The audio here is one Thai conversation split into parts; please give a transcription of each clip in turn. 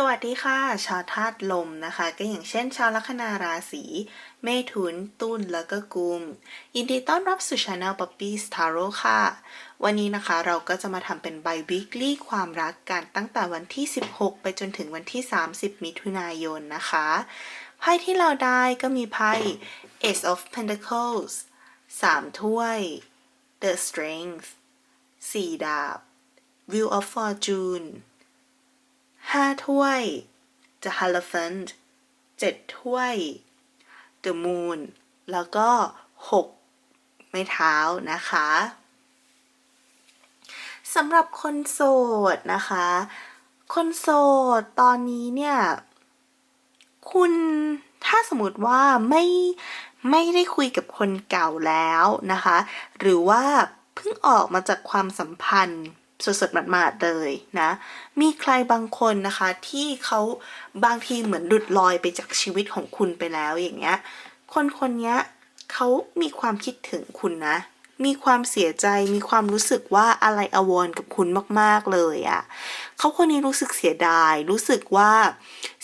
สวัสดีค่ะ ชาวธาตุลมนะคะ ก็อย่างเช่น ชาวลัคนาราศีเมถุนตุลแล้วก็กุม ยินดีต้อนรับสู่ช anel Puppy Tarot ค่ะ วันนี้นะคะเราก็จะมาทำเป็น by weekly ความรักกันตั้งแต่วันที่ 16 ไปจนถึงวันที่ 30 มิถุนายนนะคะไพ่ที่เราได้ก็มีไพ่ Ace of Pentacles 3 ถ้วย The Strength 4 ดาบ Wheel of Fortune ห้าถ้วย The Hierophant เจ็ดถ้วย The Moon แล้วก็หกไม้เท้านะคะสำหรับคนโสดนะคะ คนโสดตอนนี้เนี่ย คุณถ้าสมมติว่าไม่ไม่ได้คุยกับคนเก่าแล้วนะคะ หรือว่าเพิ่งออกมาจากความสัมพันธ์ สดๆหมาดๆเลยนะ มีใครบางคนนะคะที่เขาบางทีเหมือนหลุดลอยไปจากชีวิตของคุณไปแล้วอย่างเงี้ย คนคนนี้เขามีความคิดถึงคุณนะ มีความเสียใจมีความรู้สึกว่าอะไรอวรกับคุณมากๆเลยอะ่ะเขาคนนี้รู้สึกเสียดาย รู้สึกว่า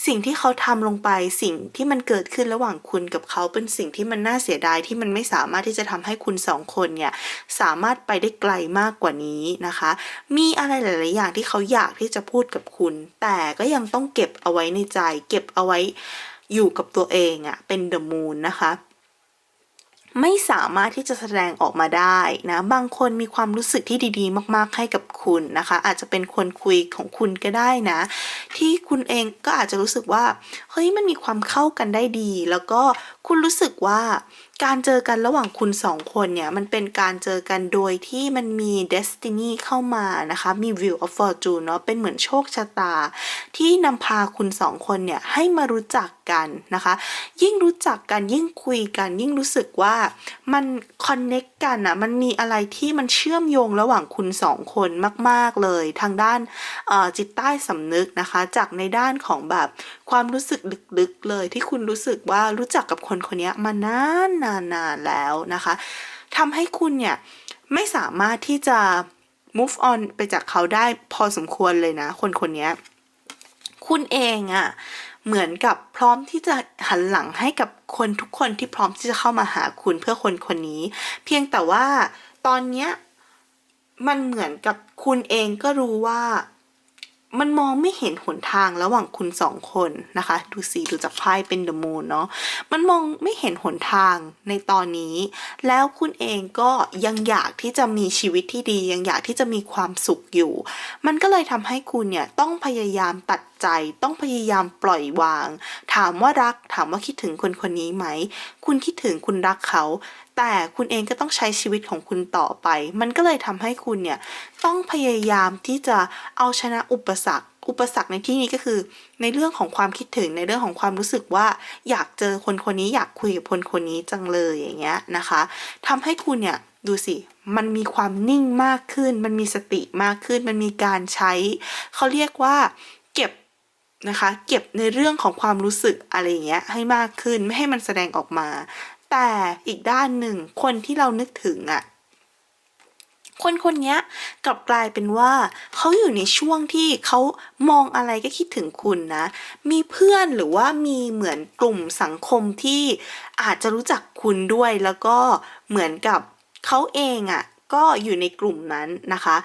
สิ่งที่เขาทำลงไปสิ่งที่มันเกิดขึ้นระหว่างคุณกับเขาเป็นสิ่งที่มันน่าเสียดายที่มันไม่สามารถที่จะทำให้คุณสองคนเนี่ยสามารถไปได้ไกลมากกว่านี้นะคะ มีอะไรหลาย ๆ อย่างที่เขาอยากที่จะพูดกับคุณ แต่ก็ยังต้องเก็บเอาไว้ในใจ เก็บเอาไว้อยู่กับตัวเองอะเป็นเดอะมูนนะคะ ไม่สามารถที่จะแสดงออกมาได้นะ บางคนมีความรู้สึกที่ดีๆ มากๆ ให้กับคุณนะคะ อาจจะเป็นคนคุยของคุณก็ได้นะ ที่คุณเองก็อาจจะรู้สึกว่าเฮ้ยมันมีความเข้ากันได้ดี แล้วก็คุณรู้สึกว่าการเจอกันระหว่างคุณสองคนเนี่ย มันเป็นการเจอกันโดยที่มันมี destiny เข้ามานะคะ มี view of fortune เนาะเป็นเหมือนโชคชะตา ที่นำพาคุณสองคนเนี่ยให้มารู้จักกันนะคะ ยิ่งรู้จักกันยิ่งคุยกัน ยิ่งรู้สึกว่ามัน connect กันอะมันมีอะไรที่มันเชื่อมโยงระหว่างคุณสองคนมากๆเลยทางด้านจิตใต้สำนึกนะคะ จากในด้านของแบบความรู้สึกลึกๆเลยที่คุณรู้สึกว่ารู้จักกับคนคนนี้มานานานานแล้วนะคะทำให้คุณเนี่ยไม่สามารถที่จะ move on ไปจากเขาได้พอสมควรเลยนะ คนคนนี้คุณเองอะ่ะ เหมือนกับพร้อมที่จะหันหลังให้กับคนทุกคนที่พร้อมที่จะเข้ามาหาคุณเพื่อคนคนนี้ เพียงแต่ว่าตอนเนี้ยมันเหมือนกับคุณเองก็รู้ว่า มันมองไม่เห็นหนทางระหว่างคุณสองคนนะคะ ดูสีดูจากไพ่เป็นเดอะมูนเนาะมันมองไม่เห็นหนทางในตอนนี้ แล้วคุณเองก็ยังอยากที่จะมีชีวิตที่ดี ยังอยากที่จะมีความสุขอยู่ มันก็เลยทำให้คุณเนี่ยต้องพยายามตัด ใจต้องพยายามปล่อยวาง ถามว่ารักถามว่าคิดถึงคนคนนี้ไหม คุณคิดถึงคุณรักเขา แต่คุณเองก็ต้องใช้ชีวิตของคุณต่อไป มันก็เลยทำให้คุณเนี่ยต้องพยายามที่จะเอาชนะอุปสรรคอุปสรรคในที่นี้ก็คือ ในเรื่องของความคิดถึงในเรื่องของความรู้สึกว่า อยากเจอคนคนนี้อยากคุยกับคนคนนี้จังเลยอย่างเงี้ยนะคะทำให้คุณเนี่ยดูสิ มันมีความนิ่งมากขึ้น มันมีสติมากขึ้น มันมีการใช้ เขาเรียกว่า นะคะ เก็บในเรื่องของความรู้สึกอะไรเงี้ยให้มากขึ้นไม่ให้มันแสดงออกมา แต่อีกด้านหนึ่งคนที่เรานึกถึงอะ่ะคนคนนี้กลับกลายเป็นว่าเขาอยู่ในช่วงที่เขามองอะไรก็คิดถึงคุณนะ มีเพื่อนหรือว่ามีเหมือนกลุ่มสังคมที่อาจจะรู้จักคุณด้วยแล้วก็เหมือนกับเขาเองอะ่ะก็อยู่ในกลุ่มนั้นนะคะ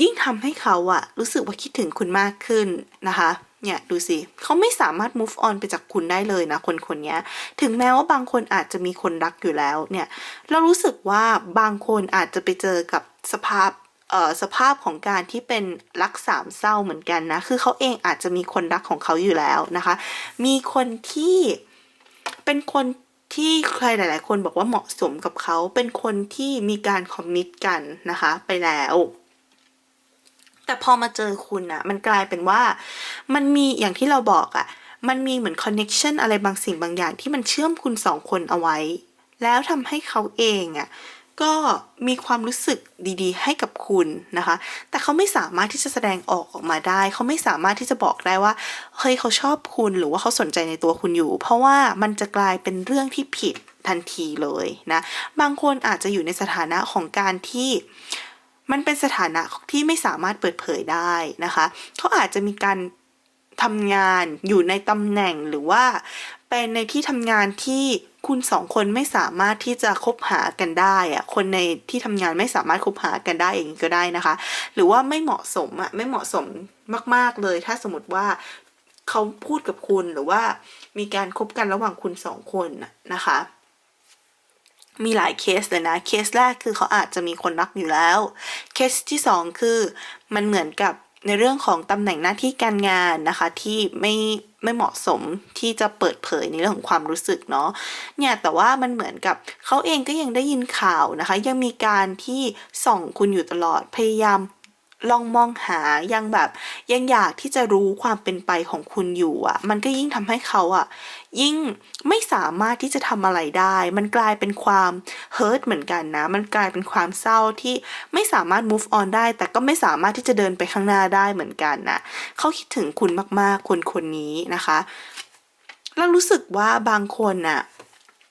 ยิ่งทำให้เขาอะรู้สึกว่าคิดถึงคุณมากขึ้นนะคะเนี่ยดูสิเขาไม่สามารถ move on ไปจากคุณได้เลยนะคนคนนี้ถึงแม้ว่าบางคนอาจจะมีคนรักอยู่แล้วเนี่ยเรารู้สึกว่าบางคนอาจจะไปเจอกับสภาพเอ่อสภาพของการที่เป็นรักสามเศร้าเหมือนกันนะ คือเขาเองอาจจะมีคนรักของเขาอยู่แล้วนะคะ มีคนที่เป็นคนที่ใครหลาย ๆ คนบอกว่าเหมาะสมกับเขา เป็นคนที่มีการคอมมิตกันนะคะ ไปแล้ว แต่พอมาเจอคุณอะมันกลายเป็นว่า มันมีอย่างที่เราบอกอะมันมีเหมือนคอนเน็ชันอะไรบางสิ่งบางอย่างที่มันเชื่อมคุณสองคนเอาไว้ แล้วทำให้เขาเองอะก็มีความรู้สึกดีๆ ให้กับคุณนะคะ แต่เขาไม่สามารถที่จะแสดงออกออกมาได้ เขาไม่สามารถที่จะบอกได้ว่า เฮ้ยเขาชอบคุณหรือว่าเขาสนใจในตัวคุณอยู่ เพราะว่ามันจะกลายเป็นเรื่องที่ผิดทันทีเลยนะ บางคนอาจจะอยู่ในสถานะของการที่ มันเป็นสถานะที่ไม่สามารถเปิดเผยได้นะคะ เขาอาจจะมีการทำงานอยู่ในตำแหน่งหรือว่า เป็นในที่ทำงานที่คุณสองคนไม่สามารถที่จะคบหากันได้อะคนในที่ทำงานไม่สามารถคบหากันได้อย่างนี้ก็ได้นะคะ หรือว่าไม่เหมาะสมอะไม่เหมาะสมมาก ๆเลย ถ้าสมมติว่าเขาพูดกับคุณหรือว่ามีการคบกันระหว่างคุณสองคนน่ะนะคะ มีหลายเคสเลยนะ เคสแรกคือเขาอาจจะมีคนรักอยู่แล้ว เคสที่สองคือมันเหมือนกับในเรื่องของตำแหน่งหน้าที่การงานนะคะที่ไม่ไม่เหมาะสมที่จะเปิดเผยในเรื่องของความรู้สึกเนาะเนี่ยแต่ว่ามันเหมือนกับเขาเองก็ยังได้ยินข่าวนะคะ ยังมีการที่ส่องคุณอยู่ตลอดพยายาม ลองมองหายังแบบยังอยากที่จะรู้ความเป็นไปของคุณอยู่อะ่ะ มันก็ยิ่งทำให้เขาอะ่ะ ยิ่งไม่สามารถที่จะทำอะไรได้ มันกลายเป็นความเฮิร์ตเหมือนกันนะ มันกลายเป็นความเศร้าที่ไม่สามารถ move on ได้ แต่ก็ไม่สามารถที่จะเดินไปข้างหน้าได้เหมือนกันนะเขาคิดถึงคุณมากๆคนคนนี้นะคะ แล้วรู้สึกว่าบางคนน่ะ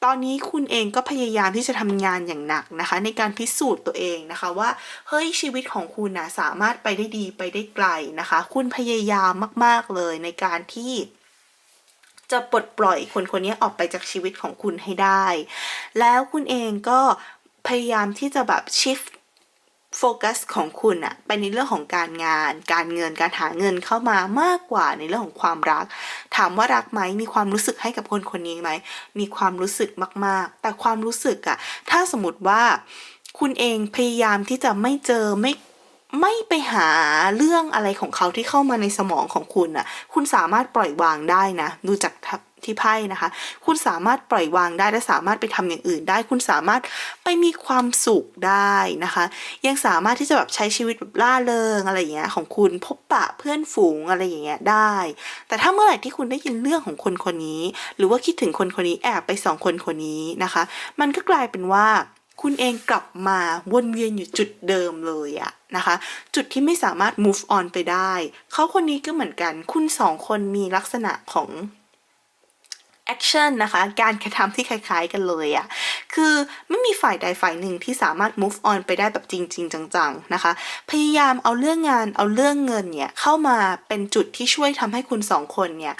ตอนนี้คุณเองก็พยายามที่จะทำงานอย่างหนักนะคะ ในการพิสูจน์ตัวเองนะคะว่าเฮ้ยชีวิตของคุณนะสามารถไปได้ดีไปได้ไกลนะคะ คุณพยายามมาก ๆเลยในการที่จะปลดปล่อยคนคนนี้ออกไปจากชีวิตของคุณให้ได้ แล้วคุณเองก็พยายามที่จะแบบ shift โฟกัสของคุณอะไปในเรื่องของการงาน การเงินการหาเงินเข้ามามากกว่าในเรื่องของความรัก ถามว่ารักไหมมีความรู้สึกให้กับคนคนนี้ไหมมีความรู้สึกมาก ๆ แต่ความรู้สึกอะถ้าสมมติว่าคุณเองพยายามที่จะไม่เจอไม่ไม่ไปหาเรื่องอะไรของเขาที่เข้ามาในสมองของคุณอะคุณสามารถปล่อยวางได้นะ ดูจาก ที่ไพ่นะคะ คุณสามารถปล่อยวางได้และสามารถไปทำอย่างอื่นได้ คุณสามารถไปมีความสุขได้นะคะ ยังสามารถที่จะแบบใช้ชีวิตแบบล่าเริงอะไรอย่างเงี้ยของคุณพบปะเพื่อนฝูงอะไรอย่างเงี้ยได้ แต่ถ้าเมื่อไหร่ที่คุณได้ยินเรื่องของคนคนนี้ หรือว่าคิดถึงคนคนนี้แอบไปสองคนคนนี้นะคะ มันก็กลายเป็นว่าคุณเองกลับมาวนเวียนอยู่จุดเดิมเลยอะนะคะ จุดที่ไม่สามารถ move on ไปได้ เขาคนนี้ก็เหมือนกัน คุณสองคนมีลักษณะของ action นะคะ การกระทำที่คล้าย ๆ กันเลยอะคือไม่มีฝ่ายใดฝ่ายหนึ่งที่สามารถ move on ไปได้แบบจริง ๆ จัง ๆ นะคะ พยายามเอาเรื่องงานเอาเรื่องเงินเนี่ย เข้ามาเป็นจุดที่ช่วยทำให้คุณสองคนเนี่ย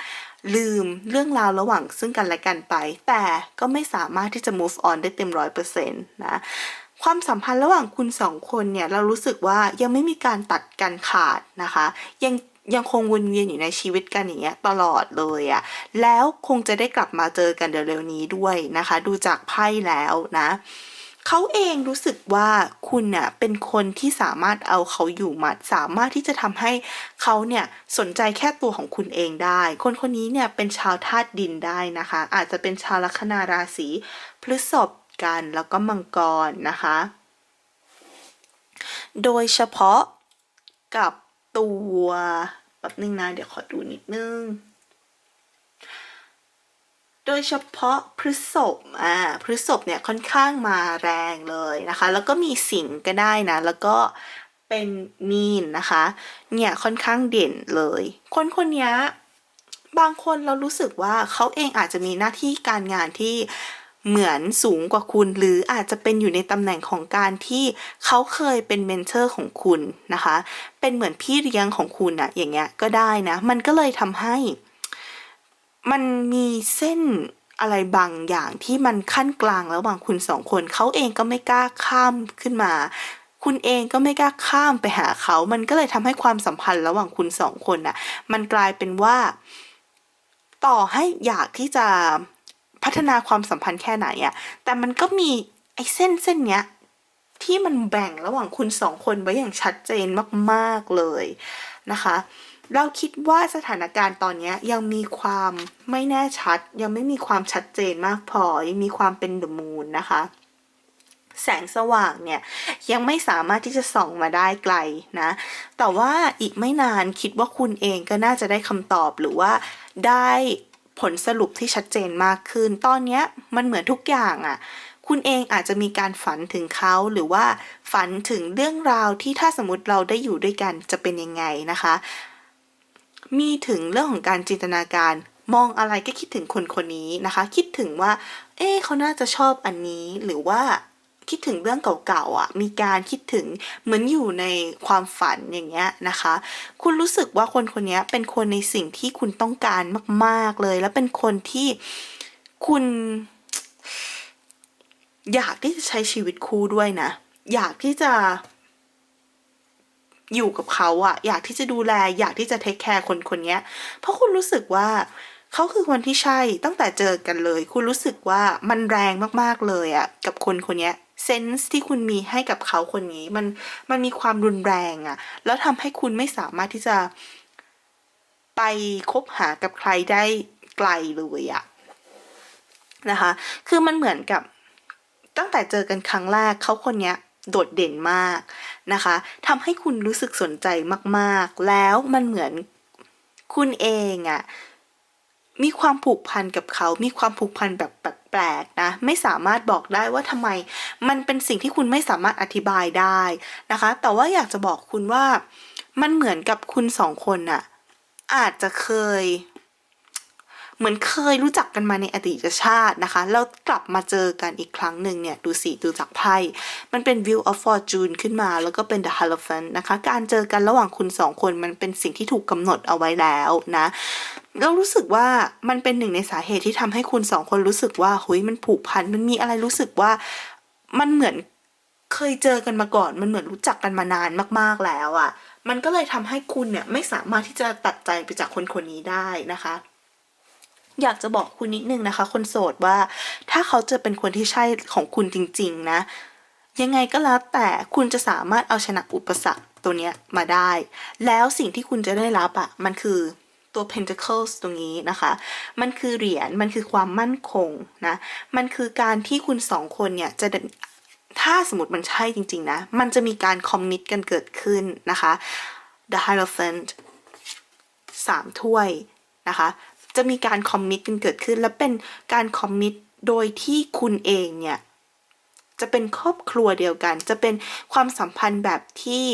ลืมเรื่องราวระหว่างซึ่งกันและกันไป แต่ก็ไม่สามารถที่จะ move on ได้เต็มร้อยเปอร์เซ็นต์นะความสัมพันธ์ระหว่างคุณสองคนเนี่ย เรารู้สึกว่ายังไม่มีการตัดกันขาดนะคะ ยัง ยังคงวนเวียนอยู่ในชีวิตกันอย่างเงี้ยตลอดเลยอะแล้วคงจะได้กลับมาเจอกันเร็วๆนี้ด้วยนะคะ ดูจากไพ่แล้วนะเขาเองรู้สึกว่าคุณน่ะเป็นคนที่สามารถเอาเขาอยู่มัด สามารถที่จะทำให้เขาเนี่ยสนใจแค่ตัวของคุณเองได้ คนคนนี้เนี่ยเป็นชาวธาตุดินได้นะคะ อาจจะเป็นชาวลัคนาราศีพฤษภกันแล้วก็มังกรนะคะ โดยเฉพาะกับ ตัวแบบนึงนะเดี๋ยวขอดูนิดนึง โดยเฉพาะพฤษภอ่าพฤษภเนี่ยค่อนข้างมาแรงเลยนะคะ แล้วก็มีสิงก็ได้นะ แล้วก็เป็นมีนนะคะ เนี่ยค่อนข้างเด่นเลย คนคนนี้บางคนเรารู้สึกว่าเขาเองอาจจะมีหน้าที่การงานที่ เหมือนสูงกว่าคุณ หรืออาจจะเป็นอยู่ในตำแหน่งของการที่เขาเคยเป็นเมนเทอร์ของคุณนะคะ เป็นเหมือนพี่เลี้ยงของคุณอะอย่างเงี้ยก็ได้นะ มันก็เลยทำให้ มันมีเส้นอะไรบางอย่างที่มันขั้นกลางระหว่างคุณสองคน เขาเองก็ไม่กล้าข้ามขึ้นมา คุณเองก็ไม่กล้าข้ามไปหาเขา มันก็เลยทำให้ความสัมพันธ์ระหว่างคุณสองคนน่ะ มันกลายเป็นว่า ต่อให้อยากที่จะ พัฒนาความสัมพันธ์แค่ไหนอะแต่มันก็มีไอ้เส้นเส้นเนี้ยที่มันแบ่งระหว่างคุณสองคนไว้อย่างชัดเจนมากๆเลยนะคะ เราคิดว่าสถานการณ์ตอนนี้ยังมีความไม่แน่ชัด ยังไม่มีความชัดเจนมากพอ ยังมีความเป็นเดอะมูนนะคะ แสงสว่างเนี่ย ยังไม่สามารถที่จะส่องมาได้ไกลนะ แต่ว่าอีกไม่นานคิดว่าคุณเองก็น่าจะได้คำตอบหรือว่าได้ ผลสรุปที่ชัดเจนมากขึ้น ตอนนี้มันเหมือนทุกอย่างอะ่ะ คุณเองอาจจะมีการฝันถึงเขาหรือว่าฝันถึงเรื่องราวที่ถ้าสมมติเราได้อยู่ด้วยกันจะเป็นยังไงนะคะ มีถึงเรื่องของการจินตนาการมองอะไรก็คิดถึงคนคนนี้นะคะ คิดถึงว่า เอ๊เขาน่าจะชอบอันนี้หรือว่า คิดถึงเรื่องเก่าๆอะ มีการคิดถึงเหมือนอยู่ในความฝันอย่างเงี้ยนะคะ คุณรู้สึกว่าคนคนนี้เป็นคนในสิ่งที่คุณต้องการมาก ๆเลย และเป็นคนที่คุณ อยากที่จะใช้ชีวิตคู่ด้วยนะ อยากที่จะอยู่กับเขาอะอยากที่จะดูแล อยากที่จะเทคแคร์คนคนนี้เพราะคุณรู้สึกว่าเขาคือคนที่ใช่ตั้งแต่เจอกันเลย คุณรู้สึกว่ามันแรงมากๆเลยอะกับคนคนนี้ เซนส์ที่คุณมีให้กับเขาคนนี้ มันมันมีความรุนแรงอะแล้วทำให้คุณไม่สามารถที่จะ ไปคบหากับใครได้ไกลเลยอะนะคะ คือมันเหมือนกับตั้งแต่เจอกันครั้งแรกเขาคนเนี้ยโดดเด่นมากนะคะทำให้คุณรู้สึกสนใจมาก ๆ แล้วมันเหมือนคุณเองอะ มีความผูกพันกับเขา มีความผูกพันแบบแปลกๆนะ ไม่สามารถบอกได้ว่าทำไม มันเป็นสิ่งที่คุณไม่สามารถอธิบายได้นะคะ แต่ว่าอยากจะบอกคุณว่า มันเหมือนกับคุณสองคนน่ะ อาจจะเคย เหมือนเคยรู้จักกันมาในอดีตชาตินะคะ แล้วกลับมาเจอกันอีกครั้งหนึ่งเนี่ย ดูสิ ดูจากไพ่ มันเป็น View of Fortune ขึ้นมา แล้วก็เป็น The Hierophant นะคะ การเจอกันระหว่างคุณสองคนมันเป็นสิ่งที่ถูกกำหนดเอาไว้แล้วนะ เรารู้สึกว่ามันเป็นหนึ่งในสาเหตุที่ทำให้คุณสองคนรู้สึกว่าเฮ้ยมันผูกพันมันมีอะไรรู้สึกว่ามันเหมือนเคยเจอกันมาก่อน มันเหมือนรู้จักกันมานานมากๆแล้วอะ่ะ มันก็เลยทำให้คุณเนี่ยไม่สามารถที่จะตัดใจไปจากคนคนนี้ได้นะคะ อยากจะบอกคุณนิดนึงนะคะ คนโสดว่าถ้าเขาจะเป็นคนที่ใช่ของคุณจริง ๆ นะ ยังไงก็แล้วแต่คุณจะสามารถเอาชนะอุปสรรคตัวเนี้ยมาได้ แล้วสิ่งที่คุณจะได้รับอะ่ะมันคือ ตัว pentacles ตรงนี้นะคะ มันคือเหรียญ มันคือความมั่นคงนะ มันคือการที่คุณสองคนเนี่ยจะถ้าสมมติมันใช่จริง ๆ นะ มันจะมีการคอมมิตกันเกิดขึ้นนะคะ the hierophant สามถ้วยนะคะ จะมีการคอมมิตกันเกิดขึ้น และเป็นการคอมมิตโดยที่คุณเองเนี่ยจะเป็นครอบครัวเดียวกัน จะเป็นความสัมพันธ์แบบที่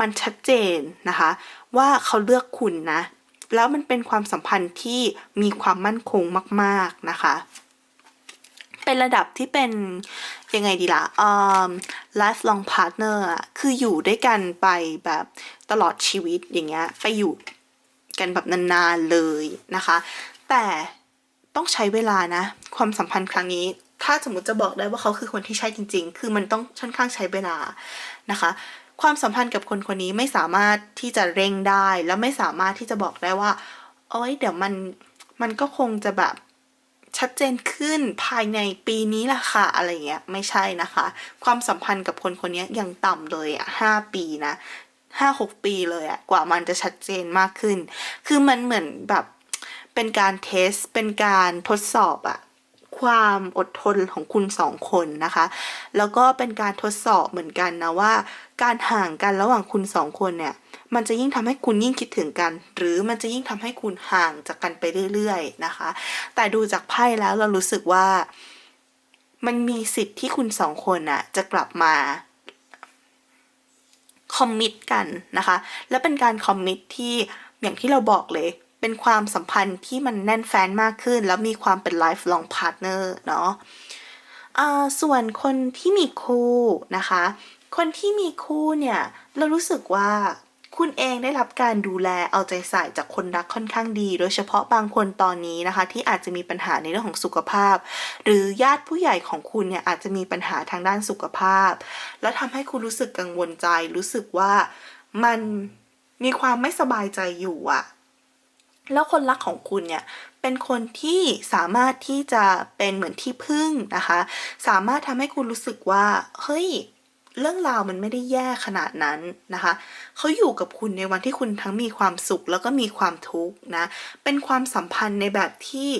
มันชัดเจนนะคะ ว่าเขาเลือกคุณนะ แล้วมันเป็นความสัมพันธ์ที่มีความมั่นคงมาก ๆ นะคะ เป็นระดับที่เป็นยังไงดีละ่ะ lifelong partner คืออยู่ด้วยกันไปแบบตลอดชีวิตอย่างเงี้ย ไปอยู่กันแบบนานๆเลยนะคะ แต่ต้องใช้เวลานะ ความสัมพันธ์ครั้งนี้ ถ้าสมมติจะบอกได้ว่าเขาคือคนที่ใช่จริง ๆ คือมันต้องค่อนข้างใช้เวลานะคะ ความสัมพันธ์กับคนคนนี้ไม่สามารถที่จะเร่งได้ แล้วไม่สามารถที่จะบอกได้ว่าโอ้ยเดี๋ยวมันมันก็คงจะแบบชัดเจนขึ้นภายในปีนี้แหละค่ะอะไรเงี้ยไม่ใช่นะคะ ความสัมพันธ์กับคนคนนี้ยังต่ำเลยอะห้าปีนะห้าหกปีเลยอะกว่ามันจะชัดเจนมากขึ้น คือมันเหมือนแบบเป็นการเทส เป็นการทดสอบอะ ความอดทนของคุณสองคนนะคะ แล้วก็เป็นการทดสอบเหมือนกันนะว่า การห่างกันระหว่างคุณสองคนเนี่ย มันจะยิ่งทำให้คุณยิ่งคิดถึงกัน หรือมันจะยิ่งทำให้คุณห่างจากกันไปเรื่อยๆนะคะ แต่ดูจากไพ่แล้วเรารู้สึกว่า มันมีสิทธิ์ที่คุณสองคนอะจะกลับมาคอมมิตกันนะคะ และเป็นการคอมมิตที่อย่างที่เราบอกเลย เป็นความสัมพันธ์ที่มันแน่นแฟ้นมากขึ้น แล้วมีความเป็น lifelong partner เนาะส่วนคนที่มีคู่นะคะ คนที่มีคู่เนี่ยเรารู้สึกว่าคุณเองได้รับการดูแลเอาใจใส่จากคนรักค่อนข้างดี โดยเฉพาะบางคนตอนนี้นะคะ ที่อาจจะมีปัญหาในเรื่องของสุขภาพ หรือญาติผู้ใหญ่ของคุณเนี่ยอาจจะมีปัญหาทางด้านสุขภาพ แล้วทำให้คุณรู้สึกกังวลใจ รู้สึกว่ามันมีความไม่สบายใจอยู่อะ แล้วคนรักของคุณเนี่ยเป็นคนที่สามารถที่จะเป็นเหมือนที่พึ่งนะคะ สามารถทำให้คุณรู้สึกว่า เฮ้ย เรื่องราวมันไม่ได้แย่ขนาดนั้นนะคะ เขาอยู่กับคุณในวันที่คุณทั้งมีความสุขแล้วก็มีความทุกข์นะ เป็นความสัมพันธ์ในแบบที่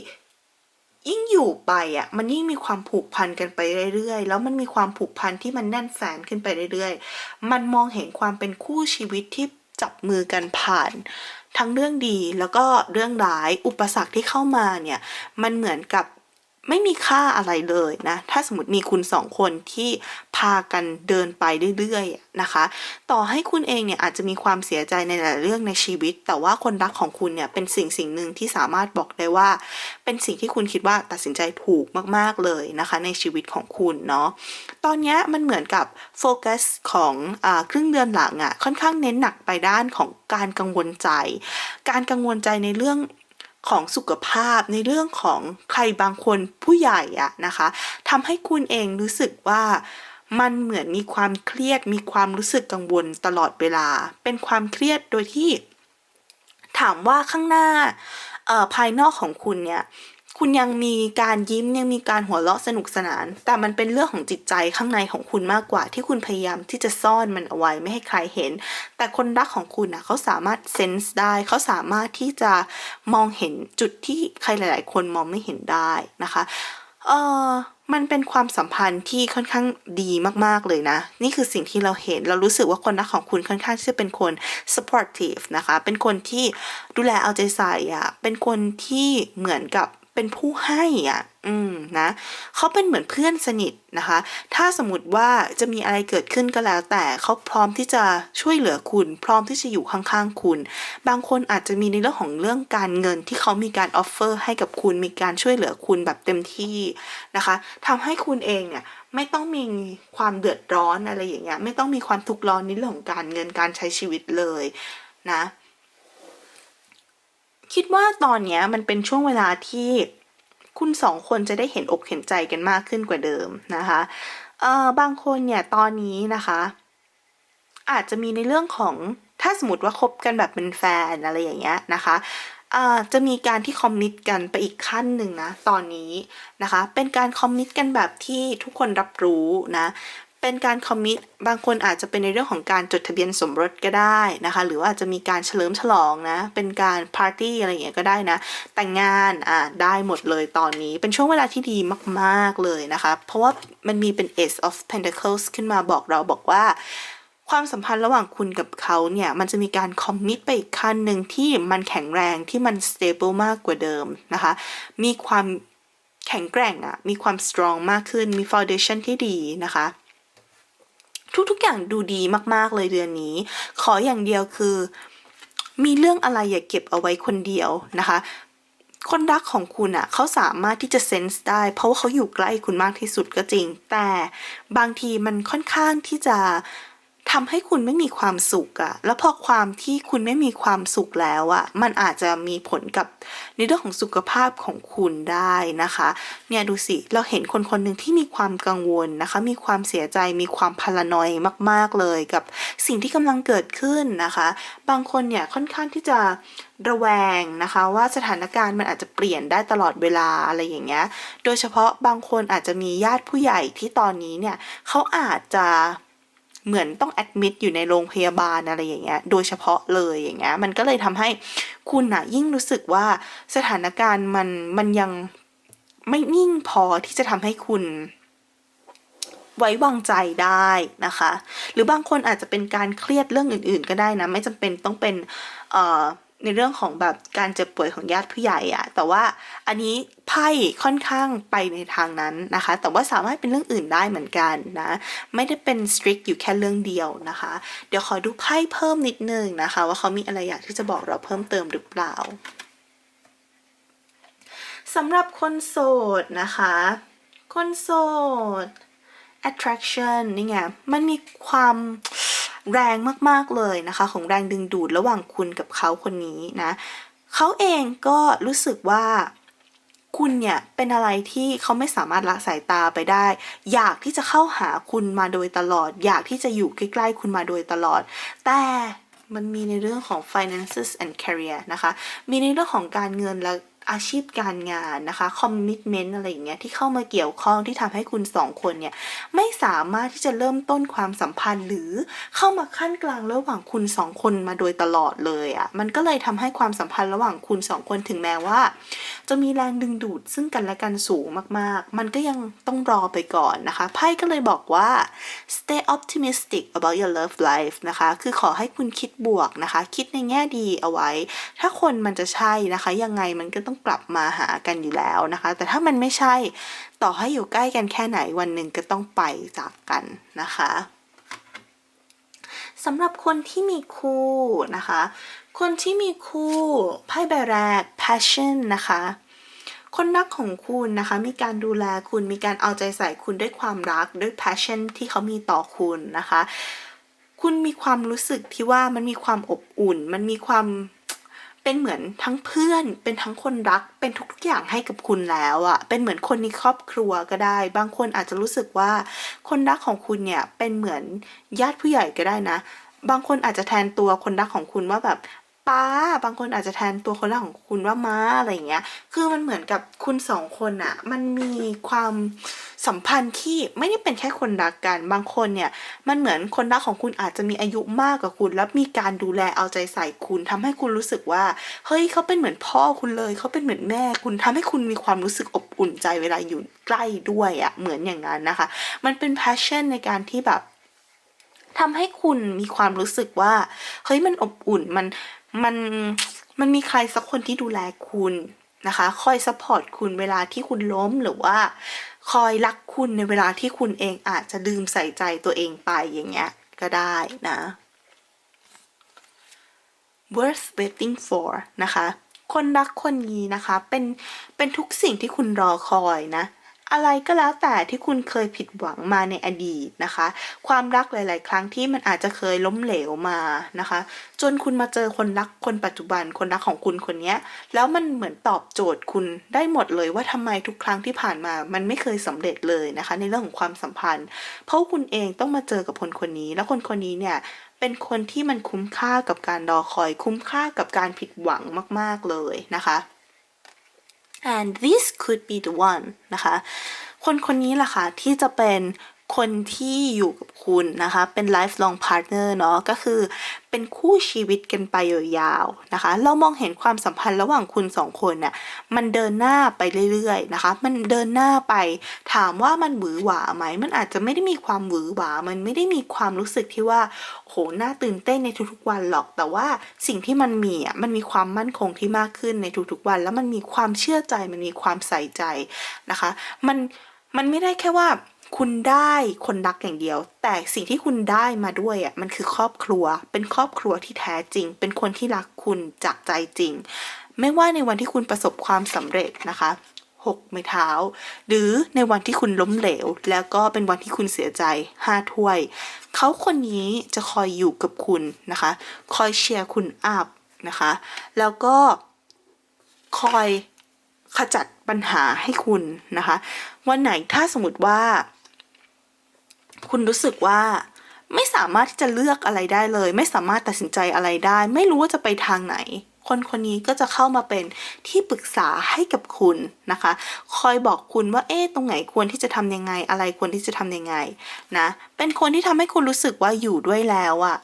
ยิ่งอยู่ไปอะมันยิ่งมีความผูกพันกันไปเรื่อยๆ แล้วมันมีความผูกพันที่มันแน่นแฟนขึ้นไปเรื่อยๆ มันมองเห็นความเป็นคู่ชีวิตที่จับมือกันผ่าน ทั้งเรื่องดีแล้วก็เรื่องร้ายอุปสรรคที่เข้ามาเนี่ยมันเหมือนกับ ไม่มีค่าอะไรเลยนะ ถ้าสมมติมีคุณสองคนที่พากันเดินไปเรื่อยๆนะคะ ต่อให้คุณเองเนี่ยอาจจะมีความเสียใจในหลายเรื่องในชีวิต แต่ว่าคนรักของคุณเนี่ยเป็นสิ่งสิ่งหนึ่งที่สามารถบอกได้ว่า เป็นสิ่งที่คุณคิดว่าตัดสินใจถูกมากๆเลยนะคะ ในชีวิตของคุณเนาะ ตอนนี้มันเหมือนกับโฟกัสของอครึ่งเดือนหลังอะ่ะค่อนข้างเน้นหนักไปด้านของการกังวลใจ การกังวลใจในเรื่อง ของสุขภาพในเรื่องของใครบางคนผู้ใหญ่อะนะคะทำให้คุณเองรู้สึกว่ามันเหมือนมีความเครียดมีความรู้สึกกังวลตลอดเวลา เป็นความเครียดโดยที่ ถามว่าข้างหน้าภายนอกของคุณเนี่ย คุณยังมีการยิ้มยังมีการหัวเราะสนุกสนาน แต่มันเป็นเรื่องของจิตใจข้างในของคุณมากกว่า ที่คุณพยายามที่จะซ่อนมันเอาไว้ไม่ให้ใครเห็น แต่คนรักของคุณนะเขาสามารถเซนส์ได้ เขาสามารถที่จะมองเห็นจุดที่ใครหลาย ๆ คนมองไม่เห็นได้นะคะเออมันเป็นความสัมพันธ์ที่ค่อนข้างดีมากๆเลยนะ นี่คือสิ่งที่เราเห็น เรารู้สึกว่าคนรักของคุณค่อนข้างที่จะเป็นคน supportive นะคะ เป็นคนที่ดูแลเอาใจใส่อะเป็นคนที่เหมือนกับ เป็นผู้ให้อะ อืมนะเขาเป็นเหมือนเพื่อนสนิทนะคะ ถ้าสมมติว่าจะมีอะไรเกิดขึ้นก็แล้ว แต่เขาพร้อมที่จะช่วยเหลือคุณ พร้อมที่จะอยู่ข้างๆคุณ บางคนอาจจะมีในเรื่องของเรื่องการเงินที่เขามีการออฟเฟอร์ให้กับคุณ มีการช่วยเหลือคุณแบบเต็มที่นะคะทำให้คุณเองเนี่ยไม่ต้องมีความเดือดร้อนอะไรอย่างเงี้ย ไม่ต้องมีความทุกข์ร้อนในเรื่องของการเงินการใช้ชีวิตเลยนะ คิดว่าตอนนี้มันเป็นช่วงเวลาที่คุณสองคนจะได้เห็นอกเห็นใจกันมากขึ้นกว่าเดิมนะคะเอ่อบางคนเนี่ยตอนนี้นะคะ อาจจะมีในเรื่องของถ้าสมมติว่าคบกันแบบเป็นแฟนอะไรอย่างเงี้ยนะคะอ่าจะมีการที่คอมมิตกันไปอีกขั้นหนึ่งนะตอนนี้นะคะ เป็นการคอมมิตกันแบบที่ทุกคนรับรู้นะ เป็นการคอมมิตบางคนอาจจะเป็นในเรื่องของการจดทะเบียนสมรสก็ได้นะคะ หรือว่าอาจจะมีการเฉลิมฉลองนะ เป็นการปาร์ตี้อะไรอย่างเงี้ยก็ได้นะ แต่งงานอ่าได้หมดเลยตอนนี้ เป็นช่วงเวลาที่ดีมากๆเลยนะคะ เพราะว่ามันมีเป็น Ace of Pentacles ขึ้นมาบอกเราบอกว่าความสัมพันธ์ระหว่างคุณกับเขาเนี่ย มันจะมีการคอมมิตไปอีกขั้นหนึ่งที่มันแข็งแรงที่มัน stable มากกว่าเดิมนะคะ มีความแข็งแกร่งอะมีความ strong มากขึ้นมี foundation ที่ดีนะคะ ทุกๆ อย่างดูดีมากๆเลยเดือนนี้ ขออย่างเดียวคือ มีเรื่องอะไรอย่าเก็บเอาไว้คนเดียวนะคะ คนรักของคุณอะ่ะเขาสามารถที่จะเซนส์ได้ เพราะว่าเขาอยู่ใกล้คุณมากที่สุดก็จริง แต่บางทีมันค่อนข้างที่จะ ทำให้คุณไม่มีความสุขอะแล้วพอความที่คุณไม่มีความสุขแล้วอะมันอาจจะมีผลกับในเรื่องของสุขภาพของคุณได้นะคะ เนี่ยดูสิ เราเห็นคนคนหนึ่งที่มีความกังวลนะคะ มีความเสียใจ มีความพลานอยมาก ๆ เลยกับสิ่งที่กำลังเกิดขึ้นนะคะ บางคนเนี่ยค่อนข้างที่จะระแวงนะคะว่าสถานการณ์มันอาจจะเปลี่ยนได้ตลอดเวลาอะไรอย่างเงี้ย โดยเฉพาะบางคนอาจจะมีญาติผู้ใหญ่ที่ตอนนี้เนี่ยเขาอาจจะ เหมือนต้องแอดมิดอยู่ในโรงพยาบาลอะไรอย่างเงี้ย โดยเฉพาะเลยอย่างเงี้ย มันก็เลยทำให้คุณอะยิ่งรู้สึกว่าสถานการณ์มันมันยังไม่นิ่งพอที่จะทำให้คุณไว้วางใจได้นะคะ หรือบางคนอาจจะเป็นการเครียดเรื่องอื่น ๆ ก็ได้นะ ไม่จำเป็นต้องเป็นเอ่อ ในเรื่องของแบบการเจ็บป่วยของญาติผู้ใหญ่อะแต่ว่าอันนี้ไพ่ค่อนข้างไปในทางนั้นนะคะ แต่ว่าสามารถเป็นเรื่องอื่นได้เหมือนกันนะ ไม่ได้เป็น strict อยู่แค่เรื่องเดียวนะคะ เดี๋ยวขอดูไพ่เพิ่มนิดนึงนะคะ ว่าเขามีอะไรอยากที่จะบอกเราเพิ่มเติมหรือเปล่าสำหรับคนโสดนะคะ คนโสด attraction นี่ไง มันมีความ แรงมากๆเลยนะคะ ของแรงดึงดูดระหว่างคุณกับเขาคนนี้นะเขาเองก็รู้สึกว่าคุณเนี่ยเป็นอะไรที่เขาไม่สามารถละสายตาไปได้ อยากที่จะเข้าหาคุณมาโดยตลอด อยากที่จะอยู่ใกล้ๆคุณมาโดยตลอด แต่มันมีในเรื่องของ finances and career นะคะ มีในเรื่องของการเงินและ อาชีพการงานนะคะ commitment อะไรอย่างเงี้ยที่เข้ามาเกี่ยวข้องที่ทำให้คุณสองคนเนี่ยไม่สามารถที่จะเริ่มต้นความสัมพันธ์ หรือเข้ามาขั้นกลางระหว่างคุณสองคนมาโดยตลอดเลยอะ่ะมันก็เลยทำให้ความสัมพันธ์ระหว่างคุณสองคนถึงแม้ว่า จะมีแรงดึงดูดซึ่งกันและกันสูงมากๆ มันก็ยังต้องรอไปก่อนนะคะไพ่ก็เลยบอกว่า stay optimistic about your love life นะคะคือขอให้คุณคิดบวกนะคะ คิดในแง่ดีเอาไว้ ถ้าคนมันจะใช่นะคะ ยังไงมันก็ต้องกลับมาหากันอยู่แล้วนะคะ แต่ถ้ามันไม่ใช่ต่อให้อยู่ใกล้กันแค่ไหนวันหนึ่งก็ต้องไปจากกันนะคะสำหรับคนที่มีคู่นะคะ คนที่มีคู่ไพ่ใบแรก passion นะคะคนรักของคุณนะคะ มีการดูแลคุณมีการเอาใจใส่คุณด้วยความรักด้วย passion ที่เขามีต่อคุณนะคะ คุณมีความรู้สึกที่ว่ามันมีความอบอุ่น มันมีความ เป็นเหมือนทั้งเพื่อน เป็นทั้งคนรัก เป็นทุกๆอย่างให้กับคุณแล้วอะเป็นเหมือนคนในครอบครัวก็ได้ บางคนอาจจะรู้สึกว่า คนรักของคุณเนี่ยเป็นเหมือนญาติผู้ใหญ่ก็ได้นะ บางคนอาจจะแทนตัวคนรักของคุณว่าแบบ ป้า บางคนอาจจะแทนตัวคนรักของคุณว่าม้าอะไรอย่างเงี้ย คือมันเหมือนกับคุณสองคนอะมันมีความสัมพันธ์ที่ไม่ได้เป็นแค่คนรักกัน บางคนเนี่ย มันเหมือนคนรักของคุณอาจจะมีอายุมากกว่าคุณ แล้วมีการดูแลเอาใจใส่คุณทำให้คุณรู้สึกว่า เฮ้ยเขาเป็นเหมือนพ่อคุณเลย เขาเป็นเหมือนแม่คุณทำให้คุณมีความรู้สึกอบอุ่นใจเวลาอยู่ใกล้ด้วยอะเหมือนอย่างนั้นนะคะ มันเป็น passion ในการที่แบบ ทำให้คุณมีความรู้สึกว่าเฮ้ยมันอบอุ่นมันมันมันมีใครสักคนที่ดูแลคุณนะคะ คอยซัพพอร์ตคุณเวลาที่คุณล้มหรือว่า คอยรักคุณในเวลาที่คุณเองอาจจะลืมใส่ใจตัวเองไปอย่างเงี้ยก็ได้นะ worth waiting for นะคะ คนรักคนนี้นะคะ เป็น เป็นทุกสิ่งที่คุณรอคอยนะ อะไรก็แล้วแต่ที่คุณเคยผิดหวังมาในอดีตนะคะ ความรักหลาย ๆ ครั้งที่มันอาจจะเคยล้มเหลวมานะคะ จนคุณมาเจอคนรักคนปัจจุบันคนรักของคุณคนนี้แล้วมันเหมือนตอบโจทย์คุณได้หมดเลยว่าทำไมทุกครั้งที่ผ่านมา มันไม่เคยสำเร็จเลยนะคะ ในเรื่องของความสัมพันธ์ เพราะคุณเองต้องมาเจอกับคนคนนี้ แล้วคนคนนี้เนี่ยเป็นคนที่มันคุ้มค่ากับการรอคอย คุ้มค่ากับการผิดหวังมาก ๆ เลยนะคะ and this could be the one นะคะ คนคนนี้แหละค่ะที่จะเป็น คนที่อยู่กับคุณนะคะ เป็น lifelong partner เนาะก็คือเป็นคู่ชีวิตกันไปยาวๆนะคะ เรามองเห็นความสัมพันธ์ระหว่างคุณสองคนเนี่ยมันเดินหน้าไปเรื่อยๆนะคะ มันเดินหน้าไป ถามว่ามันหวือหวาไหม มันอาจจะไม่ได้มีความหวือหวา มันไม่ได้มีความรู้สึกที่ว่าโหน่าตื่นเต้นในทุกๆวันหรอก แต่ว่าสิ่งที่มันมีอะมันมีความมั่นคงที่มากขึ้นในทุกๆวัน แล้วมันมีความเชื่อใจ มันมีความใส่ใจนะคะ มันมันไม่ได้แค่ว่า คุณได้คนรักอย่างเดียว แต่สิ่งที่คุณได้มาด้วยอะมันคือครอบครัว เป็นครอบครัวที่แท้จริง เป็นคนที่รักคุณจากใจจริง ไม่ว่าในวันที่คุณประสบความสำเร็จนะคะหกไม้เท้า หรือในวันที่คุณล้มเหลว แล้วก็เป็นวันที่คุณเสียใจห้าถ้วย เขาคนนี้จะคอยอยู่กับคุณนะคะ คอยเชียร์คุณอัพนะคะ แล้วก็คอยขจัดปัญหาให้คุณนะคะ วันไหนถ้าสมมติว่า คุณรู้สึกว่าไม่สามารถที่จะเลือกอะไรได้เลย ไม่สามารถตัดสินใจอะไรได้ ไม่รู้ว่าจะไปทางไหน คนคนนี้ก็จะเข้ามาเป็นที่ปรึกษาให้กับคุณนะคะ คอยบอกคุณว่าเอ๊ะตรงไหนควรที่จะทำยังไง อะไรควรที่จะทำยังไงนะเป็นคนที่ทำให้คุณรู้สึกว่าอยู่ด้วยแล้วอะ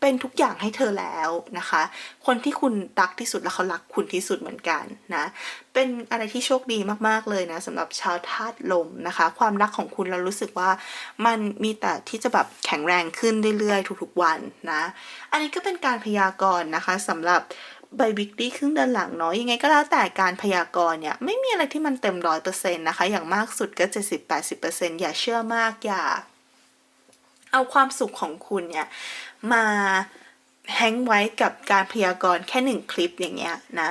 เป็นทุกอย่างให้เธอแล้วนะคะ คนที่คุณรักที่สุดแล้วเขารักคุณที่สุดเหมือนกันนะ เป็นอะไรที่โชคดีมากๆเลยนะสำหรับชาวธาตุลมนะคะ ความรักของคุณเรารู้สึกว่ามันมีแต่ที่จะแบบแข็งแรงขึ้นเรื่อยๆทุกๆวันนะ อันนี้ก็เป็นการพยากรณ์นะคะสำหรับใบวิกฤตครึ่งเดือนหลังเนาะยังไงก็แล้วแต่การพยากรณ์เนี่ยไม่มีอะไรที่มันเต็มร้อยเปอร์เซ็นต์นะคะ อย่างมากสุดก็เจ็ดสิบแปดสิบเปอร์เซ็นต์อย่าเชื่อมากอย่า เอาความสุขของคุณเนี่ยมาแฮงไว้กับการพยากรณ์แค่หนึ่งคลิปอย่างเงี้ยนะ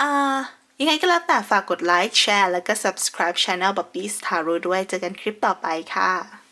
อ่ายังไงก็แล้วแต่ฝากกดไลค์แชร์แล้วก็ subscribe channel บ๊อบบี้สตาร์ด้วย เจอกันคลิปต่อไปค่ะ